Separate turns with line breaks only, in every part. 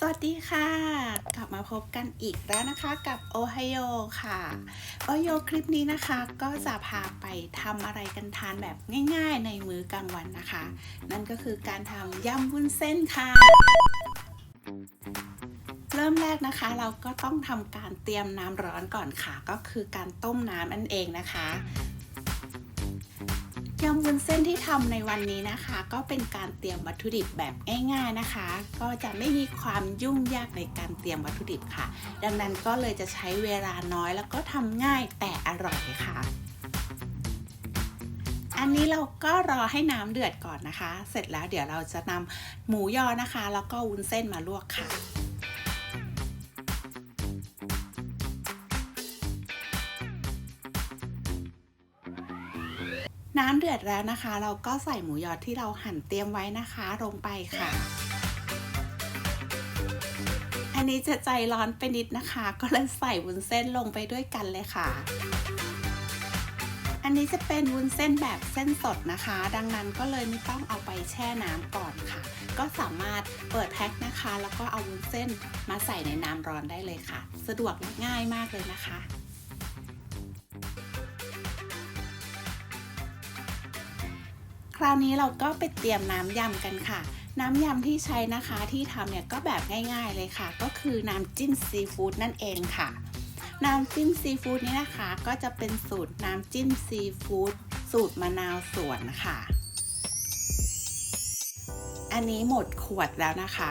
สวัสดีค่ะ กลับมาพบกันอีกแล้วนะคะกับโอไฮโอค่ะ โอไฮโอคลิปนี้นะคะก็จะพาไปทำอะไรกันทานแบบง่าย ๆ ในมื้อกลางวันนะคะ นั่นก็คือการทำยำวุ้นเส้นค่ะ เริ่มแรกนะคะเราก็ต้องทำการเตรียมน้ำร้อนก่อนค่ะ ก็คือการต้มน้ำนั่นเองนะคะ ยำวุ้นเส้นที่ทำในวันนี้นะคะ ก็เป็นการเตรียมวัตถุดิบแบบง่ายๆนะคะ ก็จะไม่มีความยุ่งยากในการเตรียมวัตถุดิบค่ะ ดังนั้นก็เลยจะใช้เวลาน้อยแล้วก็ทำง่ายแต่อร่อยค่ะ อันนี้เราก็รอให้น้ำเดือดก่อนนะคะ เสร็จแล้วเดี๋ยวเราจะนำหมูยอนะคะ แล้วก็วุ้นเส้นมาลวกค่ะ น้ำเดือดแล้วนะคะ เราก็ใส่หมูยอที่เราหั่นเตรียมไว้นะคะลงไปค่ะอันนี้จะใจร้อนไปนิดนะคะ ก็เลยใส่วุ้นเส้นลงไปด้วยกันเลยค่ะ อันนี้จะเป็นวุ้นเส้นแบบเส้นสดนะคะ ดังนั้นก็เลยไม่ต้องเอาไปแช่น้ำก่อนค่ะ ก็สามารถเปิดแพ็คนะคะ แล้วก็เอาวุ้นเส้นมาใส่ในน้ำร้อนได้เลยค่ะ สะดวกและง่ายมากเลยนะคะ คราวนี้เราก็ไปเตรียมน้ำยำกันค่ะ น้ำยำที่ใช้นะคะที่ทำเนี่ยก็แบบง่ายๆเลยค่ะ ก็คือน้ำจิ้มซีฟู้ดนั่นเองค่ะน้ำจิ้มซีฟู้ดนี้นะคะก็จะเป็นสูตรน้ำจิ้มซีฟู้ดสูตรมะนาวสวนค่ะ อันนี้หมดขวดแล้วนะคะ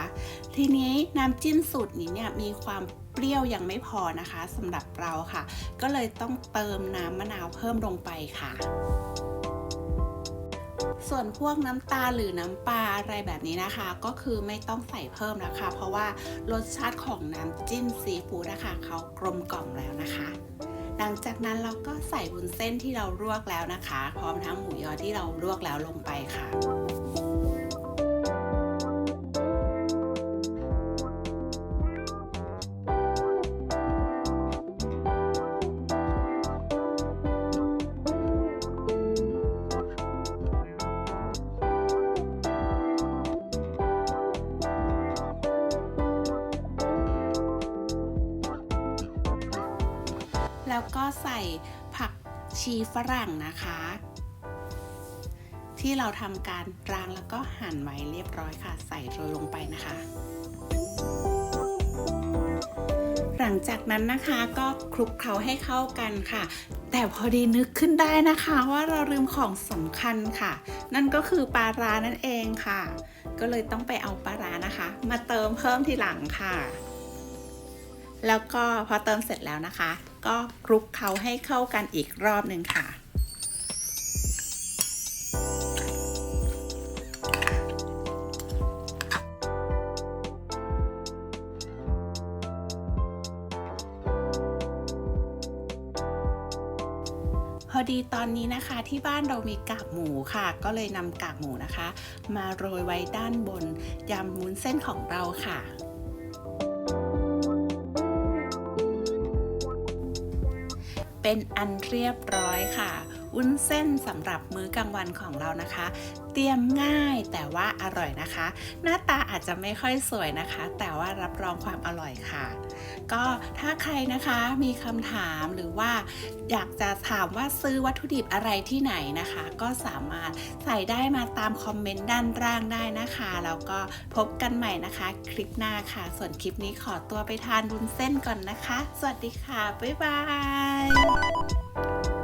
ทีนี้น้ำจิ้มสูตรนี้เนี่ยมีความเปรี้ยวยังไม่พอนะคะสำหรับเราค่ะ ก็เลยต้องเติมน้ำมะนาวเพิ่มลงไปค่ะ ส่วนพวกน้ำตาลหรือน้ำปลาอะไรแบบนี้นะคะ ก็คือไม่ต้องใส่เพิ่มแล้วค่ะเพราะว่ารสชาติของน้ำจิ้มซีฟู้ดนะคะเขากลมกล่อมแล้วนะคะ หลังจากนั้นเราก็ใส่วุ้นเส้นที่เราลวกแล้วนะคะ พร้อมทั้งหมูยอที่เราลวกแล้วลงไปค่ะ ใส่ผักชีฝรั่งนะคะ ที่เราทำการรางแล้วก็หั่นไว้เรียบร้อยค่ะ ใส่โรยลงไปนะคะ หลังจากนั้นนะคะก็คลุกเคล้าให้เข้ากันค่ะ แต่พอดีนึกขึ้นได้นะคะว่าเราลืมของสำคัญค่ะ นั่นก็คือปลาร้านั่นเองค่ะ ก็เลยต้องไปเอาปลาร้านะคะ มาเติมเพิ่มทีหลังค่ะ แล้วก็พอเติมเสร็จแล้วนะคะ ก็คลุกเคล้าให้เข้ากันอีกรอบหนึ่งค่ะ พอดีตอนนี้นะคะที่บ้านเรามีกากหมูค่ะ ก็เลยนำกากหมูนะคะ มาโรยไว้ด้านบนยำวุ้นเส้นของเราค่ะ เป็นอันเรียบร้อยค่ะ วุ้นเส้นสำหรับมื้อกลางวันของเรานะคะ เตรียมง่ายแต่ว่าอร่อยนะคะ หน้าตาอาจจะไม่ค่อยสวยนะคะ แต่ว่ารับรองความอร่อยค่ะ ก็ถ้าใครนะคะมีคำถามหรือว่าอยากจะถามว่าซื้อวัตถุดิบอะไรที่ไหนนะคะ ก็สามารถใส่ได้มาตามคอมเมนต์ด้านล่างได้นะคะแล้วก็พบกันใหม่นะคะ คลิปหน้าค่ะ ส่วนคลิปนี้ขอตัวไปทานบุญเส้นก่อนนะคะ สวัสดีค่ะ บ๊ายบาย